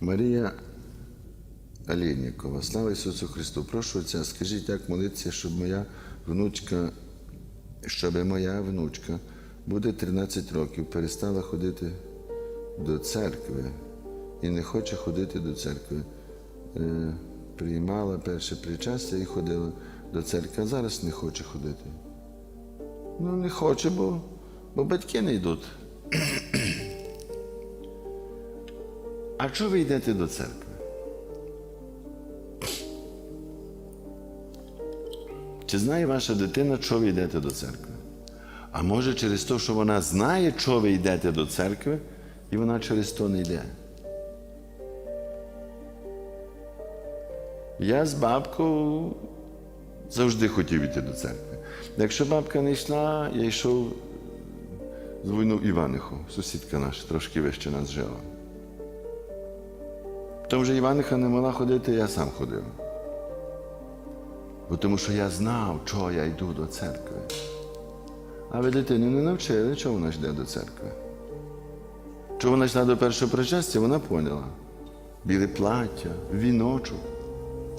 Марія Алєнікова. Слава Ісусу Христу! Прошу Отця, скажіть, як молитися, щоб моя внучка, щоб моя внучка буде 13 років, перестала ходити до церкви і не хоче ходити до церкви. Е, приймала перше причастя і ходила до церкви, а зараз не хоче ходити. Ну, не хоче, бо, бо батьки не йдуть. А чого ви йдете до церкви? Чи знає ваша дитина, що ви йдете до церкви? А може через те, що вона знає, що ви йдете до церкви, і вона через то не йде. Я з бабкою завжди хотів йти до церкви. Якщо бабка не йшла, я йшов з війну Іваниху, сусідка наша, трошки вище нас жила. Тому вже Іваниха не могла ходити, я сам ходив. Бо тому що я знав, чого я йду до церкви. А ви дитину не навчили, чого вона йде до церкви. Чого вона йшла до першого причастя, вона поняла. Біле плаття, віночок,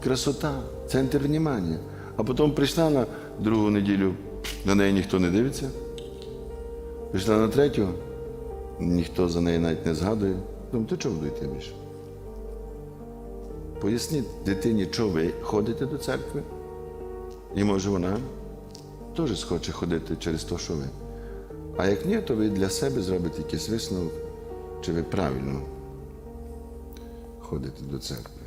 красота, центр внимання. А потім прийшла на другу неділю, на неї ніхто не дивиться. Прийшла на третю, ніхто за неї навіть не згадує. Думаю, то чого буду більше? Поясніть дитині, чого ви ходите до церкви, і може вона теж схоче ходити через те, що ви. А як ні, то ви для себе зробите якийсь висновок, чи ви правильно ходите до церкви.